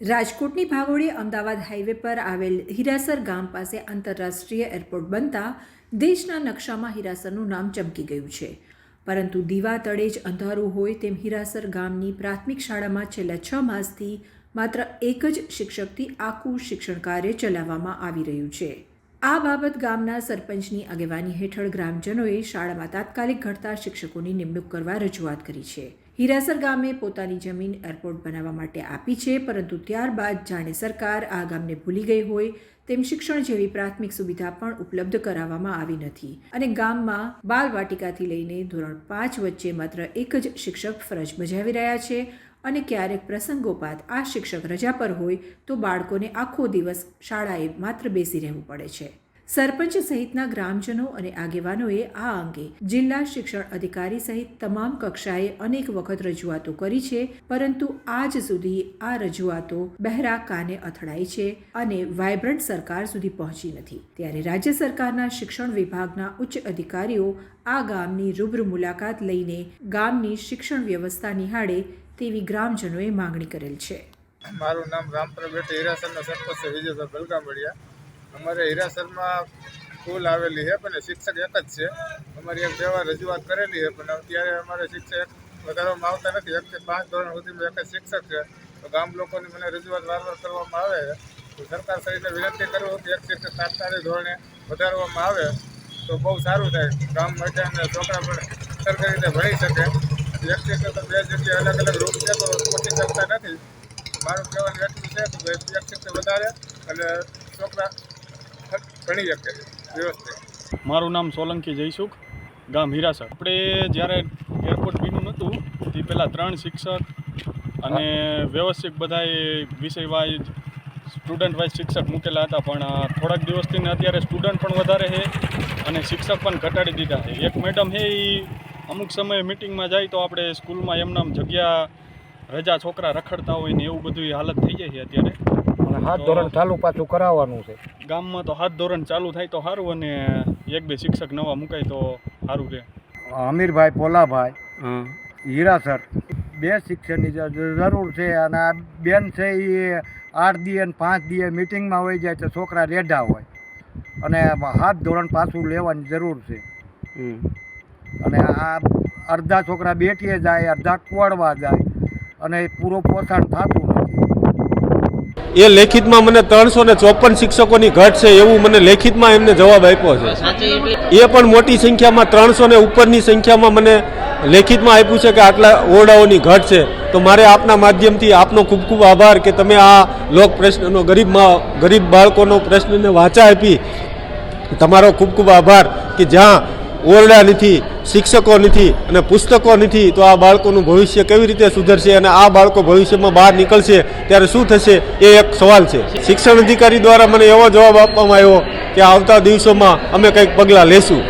રાજકોટની ભાગોળે અમદાવાદ હાઈવે પર આવેલ હિરાસર ગામ પાસે આંતરરાષ્ટ્રીય એરપોર્ટ બનતા દેશના નકશામાં હિરાસરનું નામ ચમકી ગયું છે. પરંતુ દીવા તળે જ અંધારું હોય તેમ હિરાસર ગામની પ્રાથમિક શાળામાં છેલ્લા છ માસથી માત્ર એક જ શિક્ષકથી આખું શિક્ષણ કાર્ય ચલાવવામાં આવી રહ્યું છે. આ બાબત ગામના સરપંચની આગેવાની હેઠળ ગ્રામજનોએ શાળામાં તાત્કાલિક ઘટતા શિક્ષકોની નિમણૂક કરવા રજૂઆત કરી છે. હિરાસર ગામે પોતાની જમીન એરપોર્ટ બનાવવા માટે આપી છે, પરંતુ ત્યારબાદ જાણે સરકાર આ ગામને ભૂલી ગઈ હોય તેમ શિક્ષણ જેવી પ્રાથમિક સુવિધા પણ ઉપલબ્ધ કરાવવામાં આવી નથી. અને ગામમાં બાલવાટિકાથી લઈને ધોરણ પાંચ વચ્ચે માત્ર એક જ શિક્ષક ફરજ બજાવી રહ્યા છે. અને ક્યારેક પ્રસંગોપાત આ શિક્ષક રજા પર હોય તો બાળકોને આખો દિવસ શાળાએ માત્ર બેસી રહેવું પડે છે. સરપંચ સહિતના ગ્રામજનો અને આગેવાનોએ આ અંગે જિલ્લા શિક્ષણ અધિકારી સહિત તમામ કક્ષાએ અનેક વખત રજૂઆતો કરી છે, પરંતુ આજ સુધી આ રજૂઆતો બહેરા કાને અથડાઈ છે અને વાયબ્રન્ટ સરકાર સુધી પહોંચી નથી. ત્યારે રાજ્ય સરકારના શિક્ષણ વિભાગના ઉચ્ચ અધિકારીઓ આ ગામની રૂબરૂ મુલાકાત લઈને ગામની શિક્ષણ વ્યવસ્થા નિહાળે તેવી ગ્રામજનોએ માંગણી કરેલ છે. મારું નામ રામપ્રભ બેટી હીરાસરના સરપંચ છે વિજયભાઈ બલગામડિયા અમારે હીરાસરમાં સ્કૂલ આવેલી છે, પણ શિક્ષક એક જ છે. અમારી એક બે રજૂઆત કરેલી છે, પણ અત્યારે અમારે શિક્ષક વધારવામાં આવતા નથી. એકથી પાંચ ધોરણ સુધીમાં એક જ શિક્ષક છે. તો ગામ લોકોની મને રજૂઆત વારંવાર કરવામાં આવે છે. સરકાર શ્રીને વિનંતી કરું કે એક શિક્ષક તાત્કાલિક ધોરણે વધારવામાં આવે તો બહુ સારું થાય. ગામ માટે અને છોકરા પણ સરખી રીતે ભણી શકે. એક શિક્ષક તો બે જગ્યાએ અલગ અલગ પહોંચી શકતા નથી. મારું કહેવાનું એટલું છે વધારે અને છોકરા મારું નામ સોલંકી જયસુખ, ગામ હીરાસર. આપણે જ્યારે એરપોર્ટ બીનું નહોતું તે પહેલાં ત્રણ શિક્ષક અને વ્યવસ્થિત બધાએ વિષય વાઇઝ સ્ટુડન્ટ વાઇઝ શિક્ષક મૂકેલા હતા, પણ થોડાક દિવસથી અત્યારે સ્ટુડન્ટ પણ વધારે છે અને શિક્ષક પણ ઘટાડી દીધા છે. એક મેડમ છે એ અમુક સમયે મિટિંગમાં જાય તો આપણે સ્કૂલમાં એમનામ જગ્યા રજા છોકરા રખડતા હોય ને એવું બધું હાલત થઈ જાય છે અત્યારે. હાથ ધોરણ ચાલુ પાછું કરાવવાનું છે. ગામમાં તો હાથ ધોરણ ચાલુ થાય તો સારું અને એક બે શિક્ષક નવા મુકાય તો સારું રહે અમીરભાઈ પોલાભાઈ હીરાસર. બે શિક્ષણની જરૂર છે અને આ બેન છે એ આઠ દી અને પાંચ દીએ મિટિંગમાં હોય જાય તો છોકરા રેઢા હોય. અને હાથ ધોરણ પાછું લેવાની જરૂર છે. અને આ અડધા છોકરા બેઠીએ જાય, અડધા કુવાડવા જાય અને પૂરો પોષણ થતું નથી. એ લેખિતમાં મને ત્રણસો ને ચોપન શિક્ષકોની ઘટ છે એવું મને લેખિતમાં એમને જવાબ આપ્યો છે. એ પણ મોટી સંખ્યામાં, ત્રણસો ને ઉપરની સંખ્યામાં મને લેખિતમાં આપ્યું છે કે આટલા ઓરડાઓની ઘટ છે. તો મારે આપના માધ્યમથી આપનો ખૂબ ખૂબ આભાર કે તમે આ લોક પ્રશ્નનો ગરીબમાં ગરીબ બાળકોનો પ્રશ્નને વાંચા આપી. તમારો ખૂબ ખૂબ આભાર કે જ્યાં ઓરડા નથી શિક્ષકો નથી અને પુસ્તકો નથી તો આ બાળકોનું ભવિષ્ય કેવી રીતે સુધરશે અને આ બાળકો ભવિષ્યમાં બહાર નીકળશે, ત્યારે શું થશે, એ એક સવાલ છે. શિક્ષણ અધિકારી દ્વારા મને એવો જવાબ આપવામાં આવ્યો કે આવતા દિવસોમાં અમે કંઈક પગલાં લેશું.